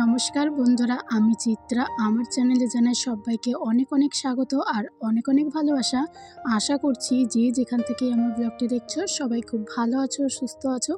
নমস্কার বন্ধুরা, আমি চিত্রা। আমার চ্যানেলে জানাই সবাইকে অনেক অনেক স্বাগত আর অনেক অনেক ভালোবাসা। আশা করছি যে যেখান থেকে আমার ব্লগটি দেখছ, সবাই খুব ভালো আছো, সুস্থ আছো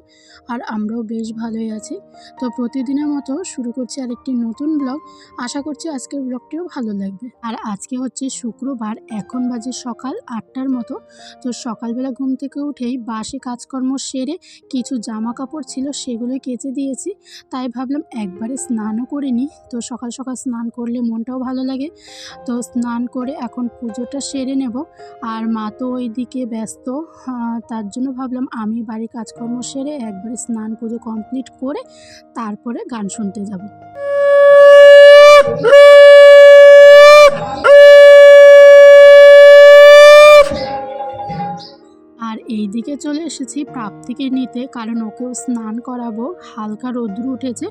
আর আমরাও বেশ ভালোই আছি। তো প্রতিদিনের মতো শুরু করছি আরেকটি নতুন ব্লগ আশা করছি আজকের ব্লগটিও ভালো লাগবে। আর আজকে হচ্ছে শুক্রবার, এখন বাজে সকাল আটটার মতো। তো সকালবেলা ঘুম থেকে উঠেই বাসি কাজকর্ম সেরে কিছু জামা কাপড় ছিল সেগুলোই কেচে দিয়েছি। তাই ভাবলাম একবারে স্নানও করে নিই তো সকাল সকাল স্নান করলে মনটাও ভালো লাগে। তো স্নান করে এখন পুজোটা সেরে নেব। আর মা তো ওইদিকে ব্যস্ত তার জন্য ভাবলাম আমি বাড়ির কাজকর্ম সেরে একবারে স্নান পুজো কমপ্লিট করে তারপরে গান শুনতে যাব। এই চলে এসেছি প্রাপ্তিকে নিতে, কারণ ওকেও স্নান করাবো। হালকা রোদ্র উঠেছে,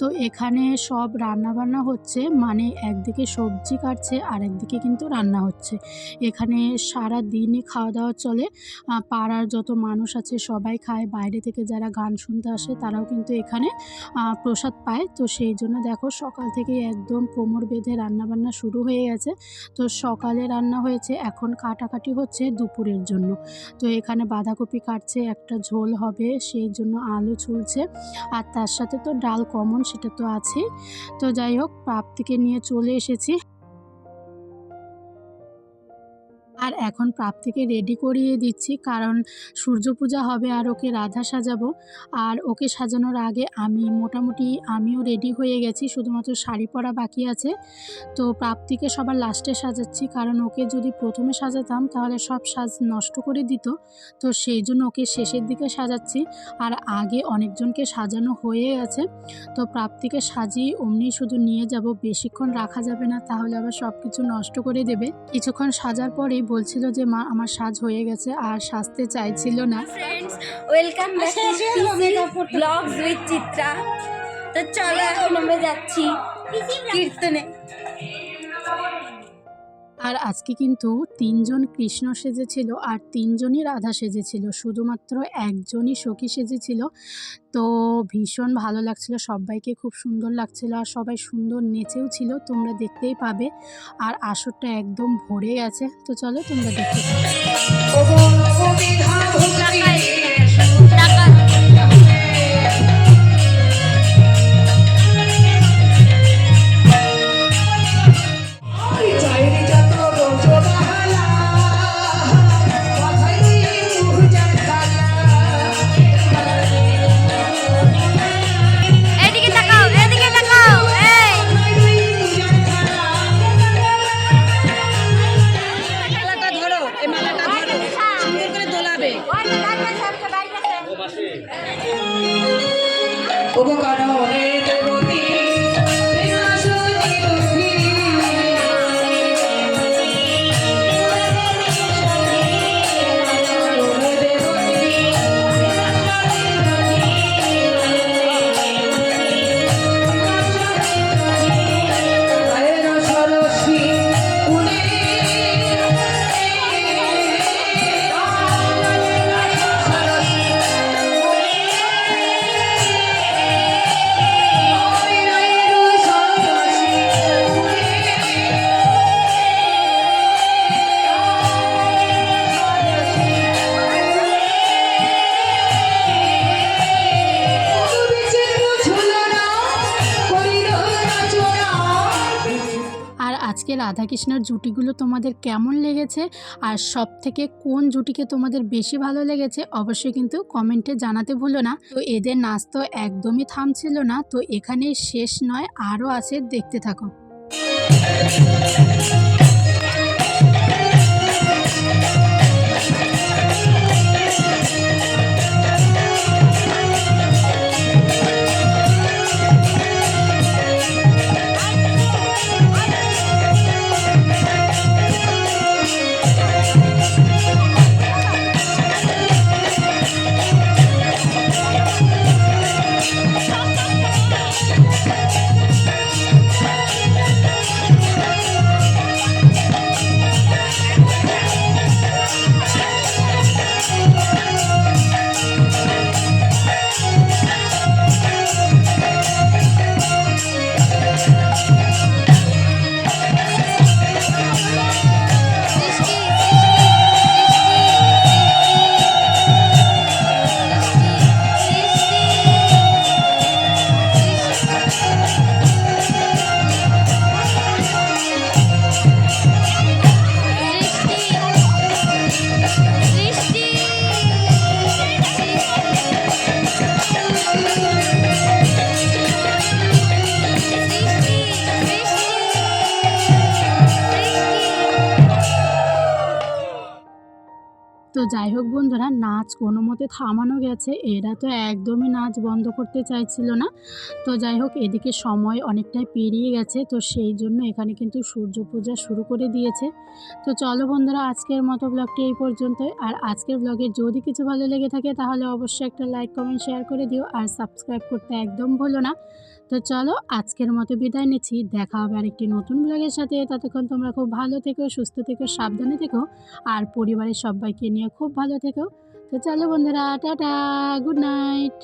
তো এখানে সব রান্না বান্না হচ্ছে মানে একদিকে সবজি কাটছে আর একদিকে কিন্তু রান্না হচ্ছে। এখানে সারা দিনই খাওয়া দাওয়া চলে পাড়ার যত মানুষ আছে, সবাই খায়। বাইরে থেকে যারা গান শুনতে আসে, তারাও কিন্তু এখানে প্রসাদ পায়। তো সেই জন্য দেখো, সকাল থেকে একদম কোমর বেঁধে রান্নাবান্না শুরু হয়ে গেছে। তো সকালে রান্না হয়েছে, এখন কাটাকাটি হচ্ছে দুপুরের জন্য। তো এখানে বাঁধাকপি কাটছে, একটা ঝোল হবে, সেই জন্য আলু ছুলছে। আর তার সাথে তো ডাল কমন, সেটা তো আছে তো যাই হোক, পাপ থেকে নিয়ে চলে এসেছি। আর এখন প্রাপ্তিকে রেডি করিয়ে দিচ্ছি, কারণ সূর্য পূজা হবে আর ওকে রাধা সাজাবো। আর ওকে সাজানোর আগে আমি মোটামুটি আমিও রেডি হয়ে গেছি, শুধুমাত্র শাড়ি পরা বাকি আছে। তো প্রাপ্তিকে সবার লাস্টে সাজাচ্ছি, কারণ ওকে যদি প্রথমে সাজাতাম তাহলে সব সাজ নষ্ট করে দিত। তো সেই জন্য ওকে শেষের দিকে সাজাচ্ছি, আর আগে অনেকজনকে সাজানো হয়ে গেছে। তো প্রাপ্তিকে সাজিয়ে অমনি শুধু নিয়ে যাব, বেশিক্ষণ রাখা যাবে না, তাহলে আবার সব কিছু নষ্ট করে দেবে। কিছুক্ষণ সাজার পরেই বলছিল যে মা আমার সাজ হয়ে গেছে আর সাজতে চাইছিল না। Friends welcome back vlogs with Chitra তো চলো এখন আমরা যাচ্ছি কীর্তনে। আর আজকে কিন্তু তিনজন কৃষ্ণ সেজেছিল আর তিনজনই রাধা সেজেছিল। শুধুমাত্র একজনই সখী সেজেছিল। তো ভীষণ ভালো লাগছিল, সবাইকে খুব সুন্দর লাগছিল আর সবাই সুন্দর নেচেও ছিল, তোমরা দেখতেই পাবে। আর আসরটা একদম ভরে গেছে তো চলো তোমরা দেখতে পাবে উপকরণে আজকে রাধাকৃষ্ণের জুটিগুলো তোমাদের কেমন লেগেছে? আর সব থেকে কোন জুটিকে তোমাদের বেশি ভালো লেগেছে? অবশ্যই কিন্তু কমেন্টে জানাতে ভুলো না। তো এদের নাচ তো একদমই থামছিল না। তো এখানেই শেষ নয়, আরও আছে, দেখতে থাকো। তো যাই হোক বন্ধুরা, নাচ কোনো মতে থামানো গেছে। এরা তো একদমই নাচ বন্ধ করতে চাইছিল না। তো যাই হোক, এদিকে সময় অনেকটাই পেরিয়ে গেছে, তো সেই জন্য এখানে কিন্তু সূর্য পূজা শুরু করে দিয়েছে। তো চলো বন্ধুরা, আজকের মতো ব্লগটি এই পর্যন্তই। আর আজকের ব্লগে যদি কিছু ভালো লেগে থাকে, তাহলে অবশ্যই একটা লাইক, কমেন্ট, শেয়ার করে দিও। আর সাবস্ক্রাইব করতে একদম ভুলো না। তো চলো আজকের মতো বিদায় নিচ্ছি। দেখা হবে আর একটি নতুন ব্লগের সাথে। ততক্ষণ তোমরা খুব ভালো থেকো, সুস্থ থেকো, সাবধানে থেকো আর পরিবারের সবাইকে নিয়ে খুব ভালো থেকো। তো চলো বন্ধুরা, টাটা, গুড নাইট।